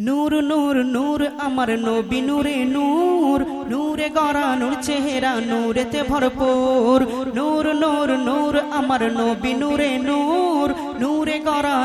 নূর নূর নূর, আমার নবী নূরে নূর। নূরে গড়া, নূর চেহারা, নূরেতে ভরপুর। নূর নূর নূর, আমার নবী নূরে নূর।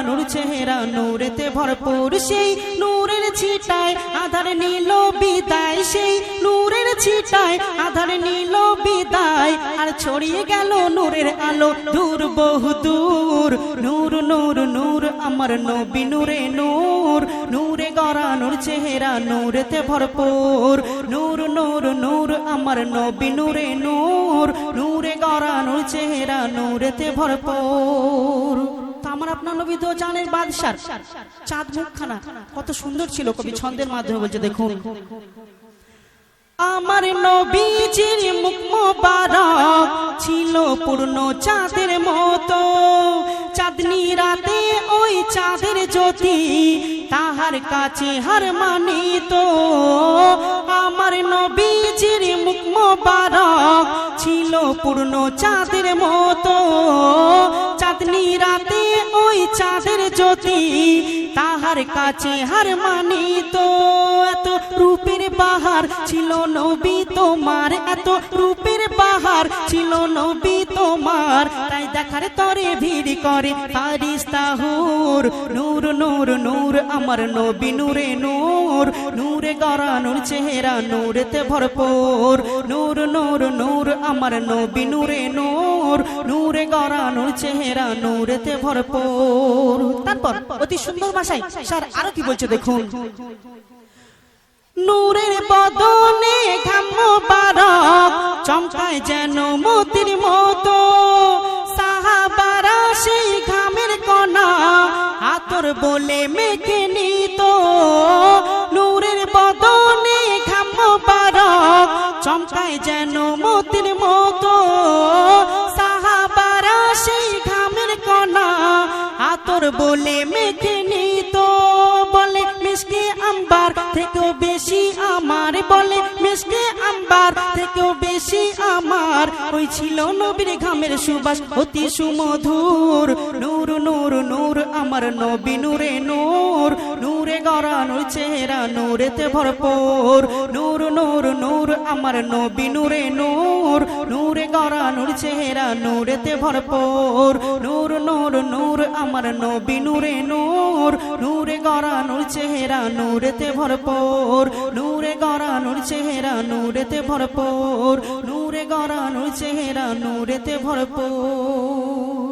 নূরে চেহারা নূরেতে ভরপুর, সেই নূরের ছিটায় আধার নীল বিদায়, সেই নূরের ছিটায় আধার নীল বিদায়। আর ছড়িয়ে গেল নূরের আলো, দূর বহু দূর। নূর নূর নূর, আমার নবী নূরে নূর। নূরে গড়া, নূর চেহারা নূরেতে ভরপুর। নূর নূর নূর, আমার নবী নূরে নূর। নূরে গড়া, নূর চেহারা নূরেতে ভরপুর। আমার আপনার নবী তো জানেন বাদশার। চাঁদ মুখখানা। কত সুন্দর ছিল কবি ছন্দের মাধ্যমে বলছে, দেখুন, আমার নবীজির মুখ মোবারক ছিল পূর্ণ চাঁদের মতো। চাঁদনি রাতে ওই চাঁদের জ্যোতি তাহার কাছে হার মানিত। আমার নবীজির মুখ মোবারক ছিল পূর্ণ চাঁদের মতো। চাঁদনি রাতে চাঁদের জ্যোতি, তাহার কাছে হার মানিত এত রূপের বাহার ছিল নবী তোমার, এত রূপের বাহার ছিল নবী তোমার, তাই দেখার তরে ভিড় করে ফারিস্তাহুর নূর নূর নূর, আমার নবী নূরে নূর। নূরে গড়া, নূর চেহারা, নূরেতে ভরপুর। নূর নূর নূর, আমার নবী নূরে নূর। নূরে গড়া, নূর চেহারা, নূরেতে ভরপুর। তারপর, অতি সুন্দর ভাষায় স্যার আরও কি বলছে দেখুন? নূরের বদনে ঘাম বারক চমকায় যেন মতির মতো সাহাবারা সেই ঘামের কণা, আতর বলে মেখে নিত। নূরের বদনে ঘাম বারক চমকায় যেন মতির মতো। সাহাবারা সেই ঘামের কণা, আতর বলে মেখে মিষ্টি আম্বার থেকেও বেশি আমার বলে, মিষ্টি আম্বার থেকেও বেশি আমার। ওই ছিল নবীর ঘামের সুবাস, অতি সুমধুর। নূর নূর নূর, আমার নবী নূরে নূর। নূরে গড়া, নূর চেহারা, নূরেতে ভরপুর। নূর নূর নূর, আমার নবী নূরে নূর, নূরে গড়া, নূর চেহারা, নূরেতে ভরপুর। নূর নূর নূর, আমার নবী নূরে নূর, নূরে গড়া, নূর চেহারা, নূরেতে ভরপুর। নূরে গড়া, নূর চেহারা, নূরেতে ভরপুর। নূরে গড়া, নূর চেহারা, নূরেতে ভরপুর।